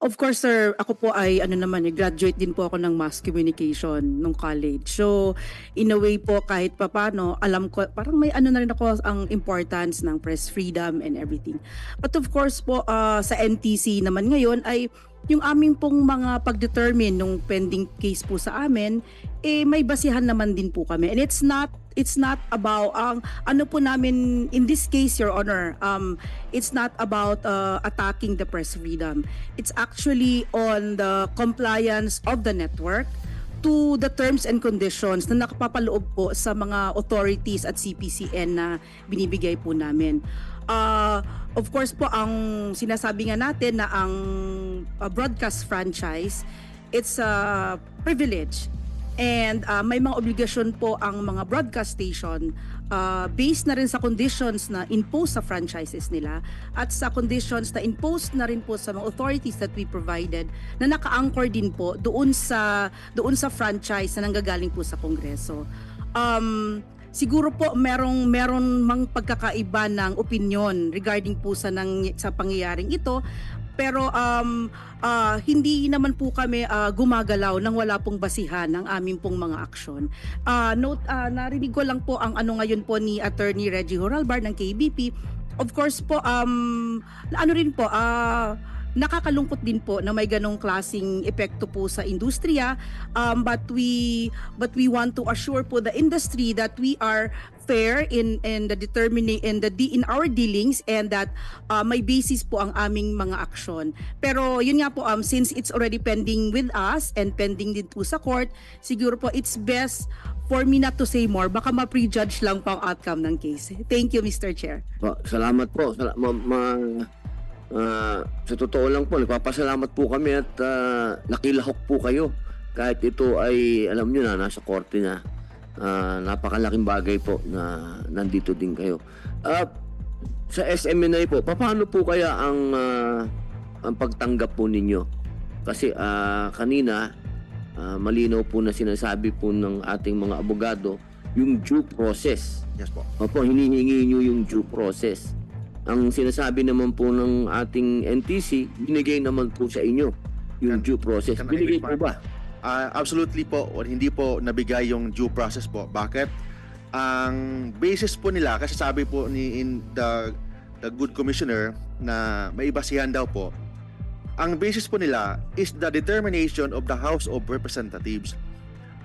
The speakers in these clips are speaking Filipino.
Of course, sir, ako po ay ano naman, eh, graduate din po ako ng mass communication nung college. So, in a way po, kahit papano, alam ko, parang may ano na rin ako ang importance ng press freedom and everything. But of course po, ah, sa NTC naman ngayon ay yung aming pong mga pag-determine nung pending case po sa amin, eh may basihan naman din po kami. And it's not it's not about ang ano po namin in this case your honor um it's not about uh, attacking the press freedom it's actually on the compliance of the network to the terms and conditions na nakapapaloob po sa mga authorities at CPCN na binibigay po namin. Uh, of course po, ang sinasabi nga natin na ang uh, broadcast franchise, it's a privilege And uh, may mga obligasyon po ang mga broadcast station uh, based na rin sa conditions na impose sa franchises nila at sa conditions na impose na rin po sa mga authorities that we provided na naka-anchor din po doon sa doon sa franchise na nanggagaling po sa Kongreso. Um, siguro po merong meron mang pagkakaiba ng opinion regarding po sa nang, sa pangyayaring ito pero um, uh, hindi naman po kami uh, gumagalaw nang wala pong basihan ng aming pong mga aksyon. Uh, note, uh, narinig ko lang po ang ano ngayon po ni Attorney Reggie Horalbar ng KBP. Of course po, um, ano rin po, uh, nakakalungkot din po na may ganong klasing epekto po sa industriya um, but we but we want to assure po the industry that we are fair in in the determining in the in our dealings and that uh, may basis po ang aming mga aksyon pero yun nga po um since it's already pending with us and pending din po sa court siguro po it's best for me not to say more baka ma-prejudge lang po ang outcome ng case thank you Mr. Chair Po, salamat po. Sala- ma, ma- ah, sa totoo lang po, nagpapasalamat po kami at ah, nakilahok po kayo. Kahit ito ay, alam nyo na, nasa korte na. Ah, napakalaking bagay po na nandito din kayo. Ah, sa SMNI po, paano po kaya ang, ah, ang pagtanggap po ninyo? Kasi ah, kanina, ah, malinaw po na sinasabi po ng ating mga abogado, yung due process. Yes po. Opo, hinihingi nyo yung due process. Ang sinasabi naman po ng ating NTC, binigay naman po sa inyo yung Can- due process. can Binigay po ba? Ah, absolutely po, or hindi po nabigay yung due process po. Bakit? Ang basis po nila, kasi sabi po ni in the, the good commissioner na may ibasihan daw po, ang basis po nila is the determination of the House of Representatives.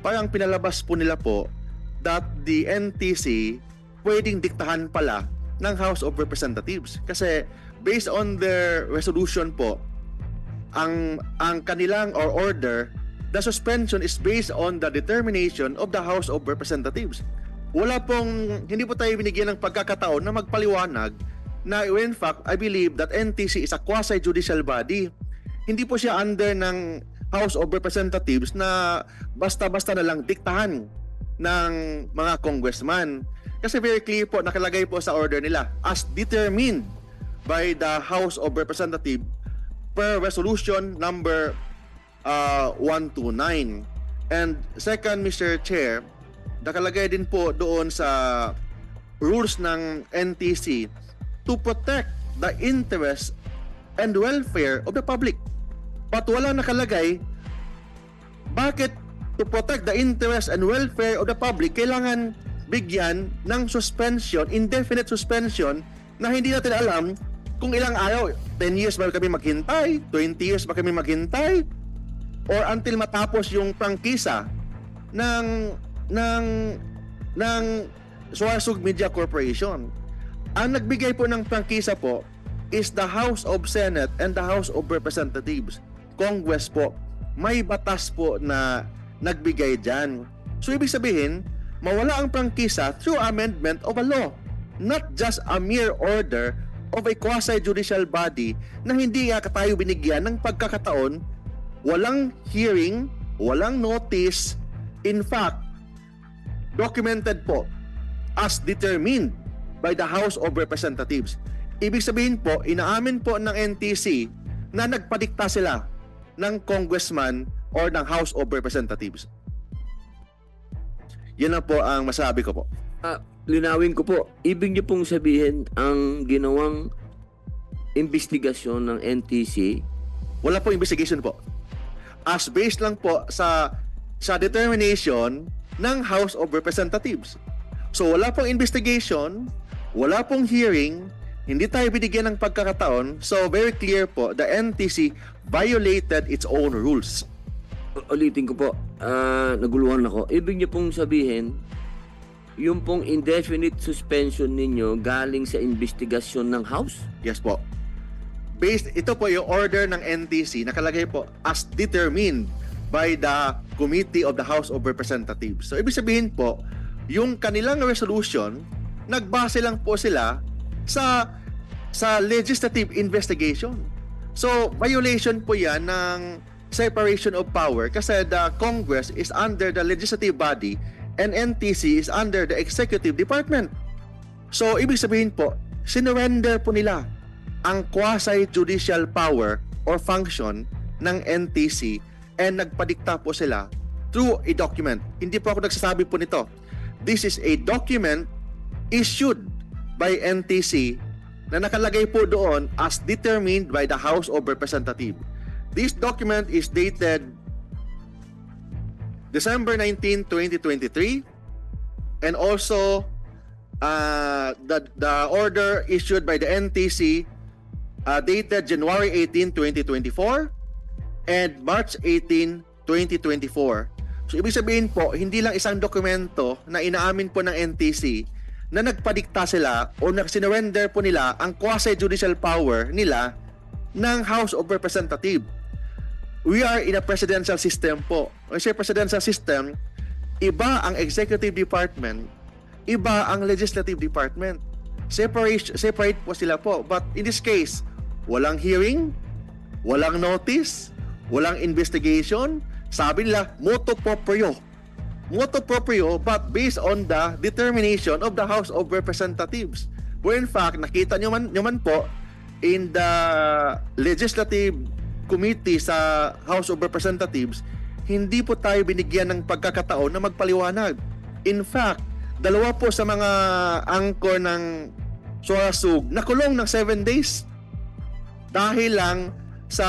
Parang pinalabas po nila po that the NTC pwedeng diktahan pala ng House of Representatives. Kasi based on their resolution po, ang ang kanilang or order the suspension is based on the determination of the House of Representatives. Wala pong hindi po tayo binigyan ng pagkakataon na magpaliwanag na in fact I believe that NTC is a quasi judicial body. Hindi po siya under ng House of Representatives na basta-basta na lang diktahan ng mga congressman. Kasi very clear po nakalagay po sa order nila as determined by the House of Representatives per resolution number uh, 129. And second, Mr. Chair, nakalagay din po doon sa rules ng NTC to protect the interest and welfare of the public. But wala nakalagay bakit to protect the interest and welfare of the public kailangan bigyan ng suspension, indefinite suspension na hindi natin alam kung ilang araw, 10 years ba kami maghintay, 20 years ba kami maghintay, or until matapos yung prangkisa ng ng ng Suasug Media Corporation. Ang nagbigay po ng prangkisa po is the House of Senate and the House of Representatives. Congress po. May batas po na nagbigay dyan. So ibig sabihin, mawala ang prangkisa through amendment of a law. Not just a mere order of a quasi-judicial body na hindi nga tayo binigyan ng pagkakataon walang hearing, walang notice. In fact, documented po as determined by the House of Representatives. Ibig sabihin po, inaamin po ng NTC na nagpadikta sila ng congressman or ng House of Representatives. Yan na po ang masabi ko po. Linawin ko po, ibig niyo pong sabihin ang ginawang investigasyon ng NTC wala po investigation po. As based lang po sa sa determination ng House of Representatives. So wala pong investigation, wala pong hearing, hindi tayo binigyan ng pagkakataon. So very clear po, the NTC violated its own rules. Ulitin ko po, ah, naguluhan ako. Ibig niyo pong sabihin, yung pong indefinite suspension ninyo galing sa investigasyon ng House? Yes po. Based, ito po yung order ng NTC nakalagay po as determined by the Committee of the House of Representatives. So ibig sabihin po, yung kanilang resolution, nagbase lang po sila sa sa legislative investigation. So violation po 'yan ng separation of power kasi the Congress is under the legislative body and NTC is under the executive department. So, ibig sabihin po, sinurrender po nila ang quasi-judicial power or function ng NTC and nagpadikta po sila through a document. Hindi po ako nagsasabi po nito. This is a document issued by NTC na nakalagay po doon as determined by the House of Representatives. This document is dated December 19, 2023 and also uh, the, the order issued by the NTC uh, dated January 18, 2024 and March 18, 2024. So ibig sabihin po, hindi lang isang dokumento na inaamin po ng NTC na nagpadikta sila o na sinurrender po nila ang quasi-judicial power nila ng House of Representatives. We are in a presidential system po. When say presidential system, iba ang executive department, iba ang legislative department. Separate, separate po sila po. But in this case, walang hearing, walang notice, walang investigation. Sabi nila, motu proprio. Motu proprio but based on the determination of the House of Representatives. Where in fact, nakita nyo man, nyo man po in the legislative committee sa House of Representatives, hindi po tayo binigyan ng pagkakataon na magpaliwanag. In fact, dalawa po sa mga angkor ng Suarasug nakulong ng 7 days dahil lang sa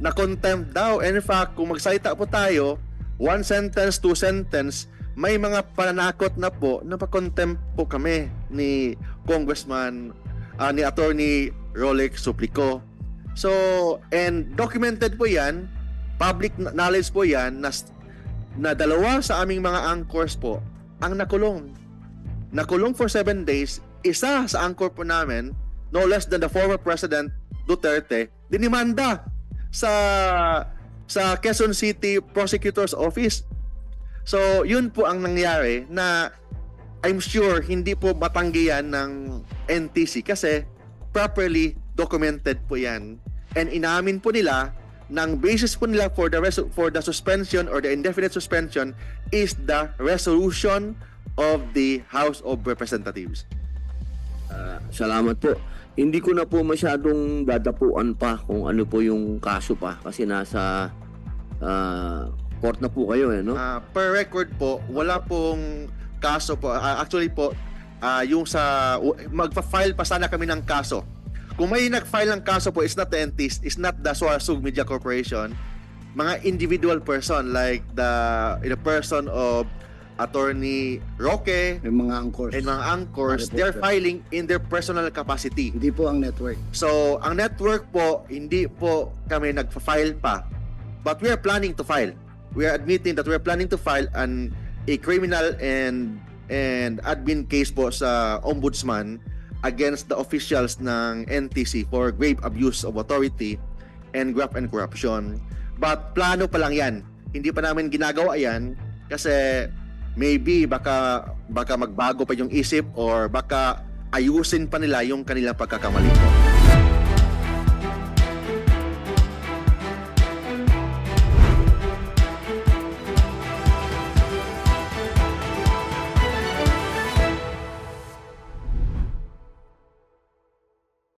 na-contempt daw. And in fact, kung magsalita po tayo, one sentence, two sentence, may mga pananakot na po na pa-contempt po kami ni Congressman, ah, ni Attorney Rolex Suplico. So, and documented po yan, public kn- knowledge po yan, na, na dalawa sa aming mga anchors po ang nakulong. Nakulong for seven days, isa sa anchor po namin, no less than the former President Duterte, dinimanda sa sa Quezon City Prosecutor's Office. So, yun po ang nangyari na I'm sure hindi po matanggihan ng NTC kasi properly documented po yan. And inamin po nila ng basis po nila for the res- for the suspension or the indefinite suspension is the resolution of the House of Representatives. Ah, salamat po. Hindi ko na po masyadong dadapuan pa kung ano po yung kaso pa kasi nasa ah, court na po kayo eh, no? Ah, per record po, wala pong kaso po. Ah, actually po, ah, yung sa magpa-file pa sana kami ng kaso. Kung may nag-file ng kaso po, it's not the NTS, it's not the Suarsug Media Corporation. Mga individual person like the the person of Attorney Roque Yung mga angkors. and mga anchors, Mga they're filing in their personal capacity. Hindi po ang network. So, ang network po, hindi po kami nagpa-file pa. But we are planning to file. We are admitting that we are planning to file an a criminal and and admin case po sa ombudsman against the officials ng NTC for grave abuse of authority and graft and corruption. But plano pa lang 'yan. Hindi pa namin ginagawa 'yan kasi maybe baka baka magbago pa yung isip or baka ayusin pa nila yung kanilang pagkakamali po.